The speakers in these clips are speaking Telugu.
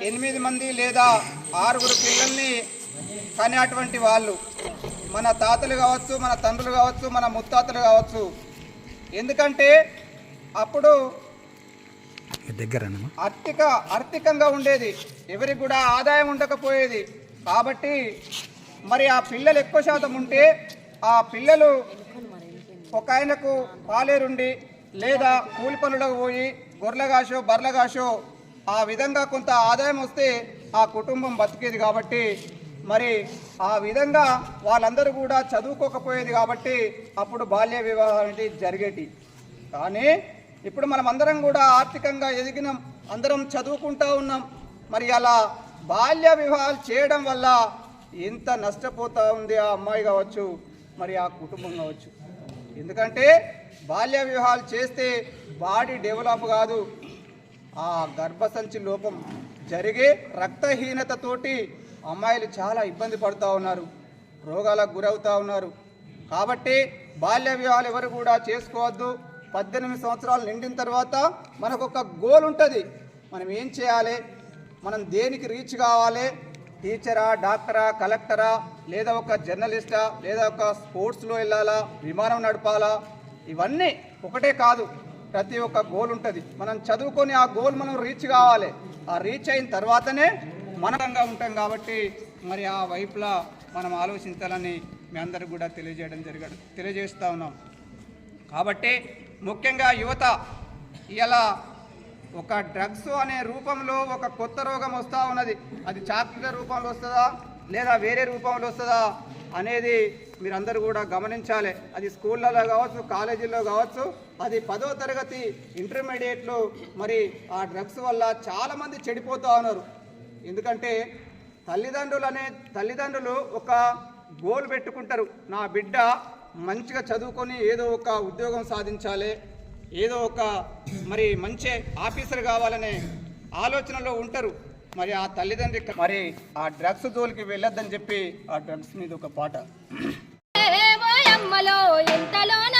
ఎనిమిది మంది లేదా ఆరుగురు పిల్లల్ని కనేటువంటి వాళ్ళు మన తాతలు కావచ్చు మన తండ్రులు కావచ్చు మన ముత్తాతలు కావచ్చు. ఎందుకంటే అప్పుడు దగ్గర ఆర్థిక ఆర్థికంగా ఉండేది. ఎవరికి కూడా ఆదాయం ఉండకపోయేది. కాబట్టి మరి ఆ పిల్లలు ఎక్కువ శాతం ఉంటే ఆ పిల్లలు ఒక ఆయనకు పాలేరుండి లేదా కూలి పనులకు పోయి గొర్రెగాసో కాసో ఆ విధంగా కొంత ఆదాయం వస్తే ఆ కుటుంబం బతికేది కాబట్టి మరి ఆ విధంగా వాళ్ళందరూ కూడా చదువుకోకపోయేది కాబట్టి అప్పుడు బాల్య వివాహం అనేది జరిగేటి కానీ ఇప్పుడు మనం అందరం కూడా ఆర్థికంగా ఎదిగినాం అందరం చదువుకుంటా ఉన్నాం. మరి అలా బాల్య వివాహాలు చేయడం వల్ల ఎంత నష్టపోతూ ఉంది ఆ అమ్మాయి కావచ్చు మరి ఆ కుటుంబం కావచ్చు. ఎందుకంటే బాల్య వివాహాలు చేస్తే బాడీ డెవలప్ కాదు. ఆ గర్భసంచి లోపం జరిగే రక్తహీనతతోటి అమ్మాయిలు చాలా ఇబ్బంది పడుతూ ఉన్నారు రోగాలకు గురవుతూ ఉన్నారు. కాబట్టి బాల్య వివాహాలు ఎవరు కూడా చేసుకోవద్దు. పద్దెనిమిది సంవత్సరాలు నిండిన తర్వాత మనకు ఒక గోల్ ఉంటుంది. మనం ఏం చేయాలి? మనం దేనికి రీచ్ కావాలి? టీచరా డాక్టరా కలెక్టరా లేదా ఒక జర్నలిస్టా లేదా ఒక స్పోర్ట్స్లో వెళ్ళాలా? విమానం నడపాలా? ఇవన్నీ ఒకటే కాదు. ప్రతి ఒక్క గోల్ ఉంటుంది. మనం చదువుకొని ఆ గోల్ మనం రీచ్ కావాలి. ఆ రీచ్ అయిన తర్వాతనే మనరంగా ఉంటాం కాబట్టి మరి ఆ వైపులా మనం ఆలోచించాలని మీ అందరికి కూడా తెలియజేయడం జరిగాడు తెలియజేస్తూ ఉన్నాం. కాబట్టి ముఖ్యంగా యువత ఇలా ఒక డ్రగ్స్ అనే రూపంలో ఒక కొత్త రోగం వస్తూ ఉన్నది. అది చాక్లెట్ రూపంలో వస్తుందా? లేదా వేరే రూపంలో వస్తుందా? అనేది మీరందరూ కూడా గమనించాలి. అది స్కూళ్ళలో కావచ్చు కాలేజీల్లో కావచ్చు అది పదో తరగతి ఇంటర్మీడియట్లో మరి ఆ డ్రగ్స్ వల్ల చాలామంది చెడిపోతూ ఉన్నారు. ఎందుకంటే తల్లిదండ్రులు అనే తల్లిదండ్రులు ఒక గోల్ పెట్టుకుంటారు. నా బిడ్డ మంచిగా చదువుకొని ఏదో ఒక ఉద్యోగం సాధించాలి ఏదో ఒక మరి మంచి ఆఫీసర్ కావాలనే ఆలోచనలో ఉంటారు. మరి ఆ తల్లిదండ్రి మరి ఆ డ్రగ్స్ జోలికి వెళ్ళొద్దని చెప్పి ఆ డ్రగ్స్ మీద ఒక పాట. ఎంతలోన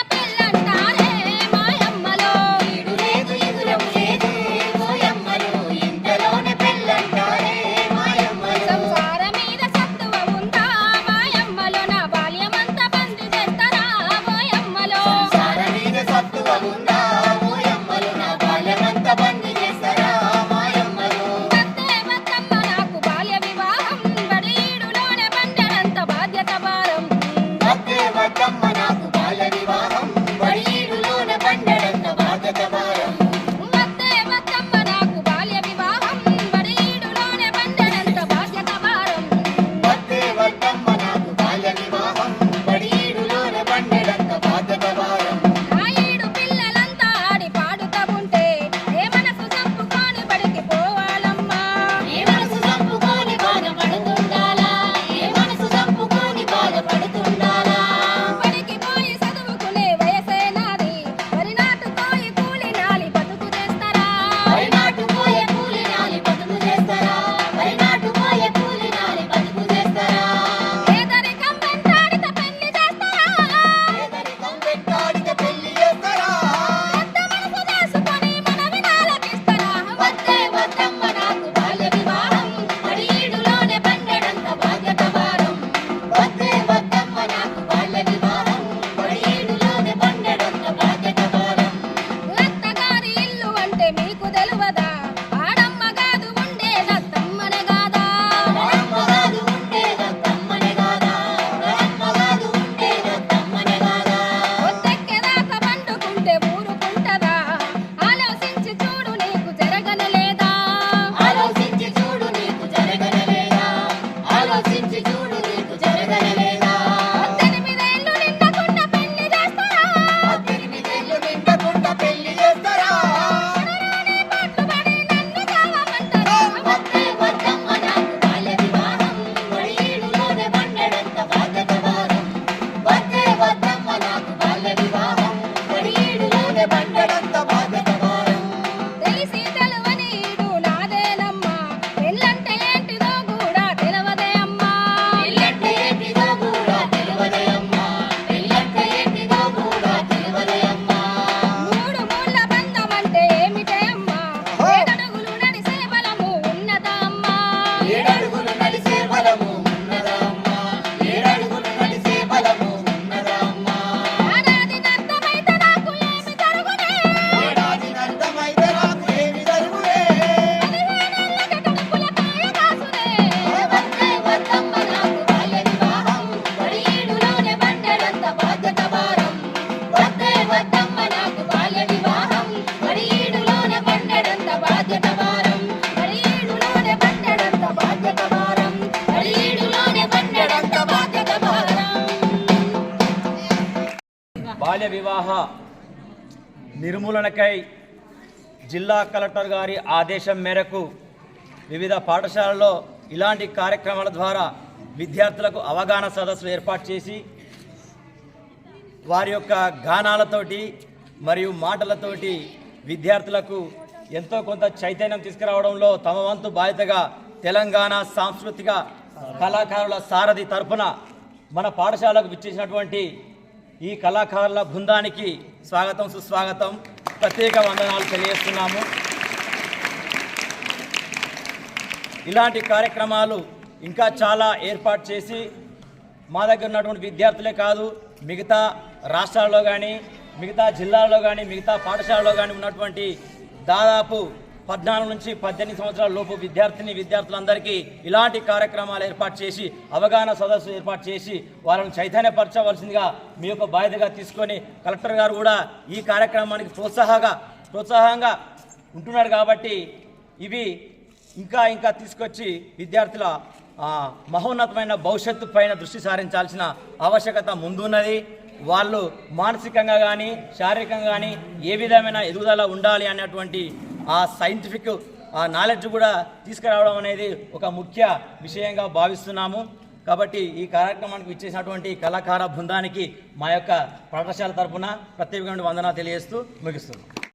బాల్య వివాహ నిర్మూలనకై జిల్లా కలెక్టర్ గారి ఆదేశం మేరకు వివిధ పాఠశాలల్లో ఇలాంటి కార్యక్రమాల ద్వారా విద్యార్థులకు అవగాహన సదస్సులు ఏర్పాటు చేసి వారి యొక్క గానాలతోటి మరియు మాటలతోటి విద్యార్థులకు ఎంతో కొంత చైతన్యం తీసుకురావడంలో తమ వంతు బాధ్యతగా తెలంగాణ సాంస్కృతిక కళాకారుల సారథి తరపున మన పాఠశాలకు విచ్చేసినటువంటి ఈ కళాకారుల బృందానికి స్వాగతం సుస్వాగతం. ప్రత్యేక వందనాలు తెలియజేస్తున్నాము. ఇలాంటి కార్యక్రమాలు ఇంకా చాలా ఏర్పాటు చేసి మా దగ్గర ఉన్నటువంటి విద్యార్థులే కాదు మిగతా రాష్ట్రాల్లో కానీ మిగతా జిల్లాల్లో కానీ మిగతా పాఠశాలలో కానీ ఉన్నటువంటి దాదాపు పద్నాలుగు నుంచి పద్దెనిమిది సంవత్సరాల లోపు విద్యార్థిని విద్యార్థులందరికీ ఇలాంటి కార్యక్రమాలు ఏర్పాటు చేసి అవగాహన సదస్సు ఏర్పాటు చేసి వాళ్ళని చైతన్యపరచవలసిందిగా మీ యొక్క బాధ్యతగా తీసుకొని కలెక్టర్ గారు కూడా ఈ కార్యక్రమానికి ప్రోత్సాహంగా ప్రోత్సాహంగా ఉంటున్నారు కాబట్టి ఇవి ఇంకా ఇంకా తీసుకొచ్చి విద్యార్థుల మహోన్నతమైన భవిష్యత్తు పైన దృష్టి సారించాల్సిన ఆవశ్యకత ముందున్నది. వాళ్ళు మానసికంగా కానీ శారీరకంగా కానీ ఏ విధమైన ఎదుగుదల ఉండాలి అనేటువంటి ఆ సైంటిఫిక్ ఆ నాలెడ్జ్ కూడా తీసుకురావడం అనేది ఒక ముఖ్య విషయంగా భావిస్తున్నాము. కాబట్టి ఈ కార్యక్రమానికి ఇచ్చేసినటువంటి కళాకార బృందానికి మా యొక్క పాఠశాల తరఫున ప్రత్యేకమైన వందన తెలియజేస్తూ ముగిస్తున్నాం.